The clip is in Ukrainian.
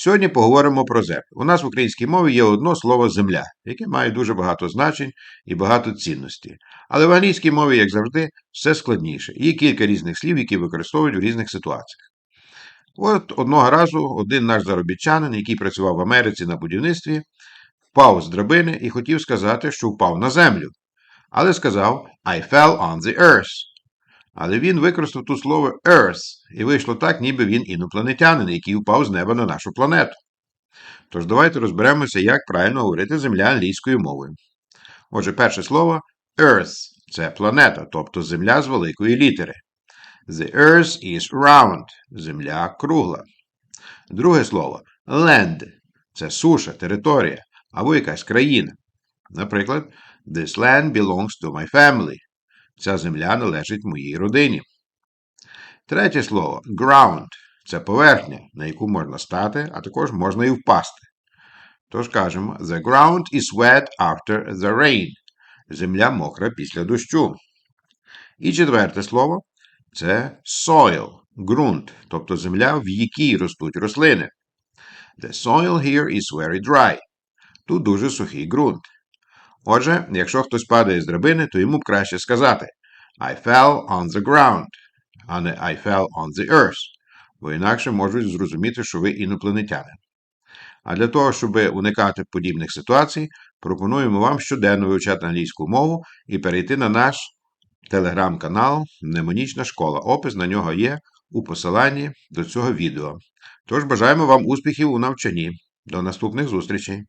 Сьогодні поговоримо про землю. У нас в українській мові є одно слово земля, яке має дуже багато значень і багато цінностей. Але в англійській мові, як завжди, все складніше. Є кілька різних слів, які використовують в різних ситуаціях. От одного разу один наш заробітчанин, який працював в Америці на будівництві, впав з драбини і хотів сказати, що впав на землю. Але сказав I fell on the earth. Але він використав тут слово earth, і вийшло так, ніби він інопланетянин, який впав з неба на нашу планету. Тож давайте розберемося, як правильно говорити земля англійською мовою. Отже, перше слово earth це планета, тобто земля з великої літери. The earth is round земля кругла. Друге слово land це суша, територія або якась країна. Наприклад, This land belongs to my family. Ця земля належить моїй родині. Третє слово ground це поверхня, на яку можна стати, а також можна і впасти. Тож кажемо, The ground is wet after the rain. Земля мокра після дощу. І четверте слово це soil, ґрунт, тобто земля, в якій ростуть рослини. The soil here is very dry. Тут дуже сухий ґрунт. Отже, якщо хтось падає з драбини, то йому б краще сказати I fell on the ground, а не I fell on the earth, бо інакше можуть зрозуміти, що ви інопланетянин. А для того, щоб уникати подібних ситуацій, пропонуємо вам щоденно вивчати англійську мову і перейти на наш телеграм-канал Мнемонічна школа. Опис на нього є у посиланні до цього відео. Тож бажаємо вам успіхів у навчанні. До наступних зустрічей!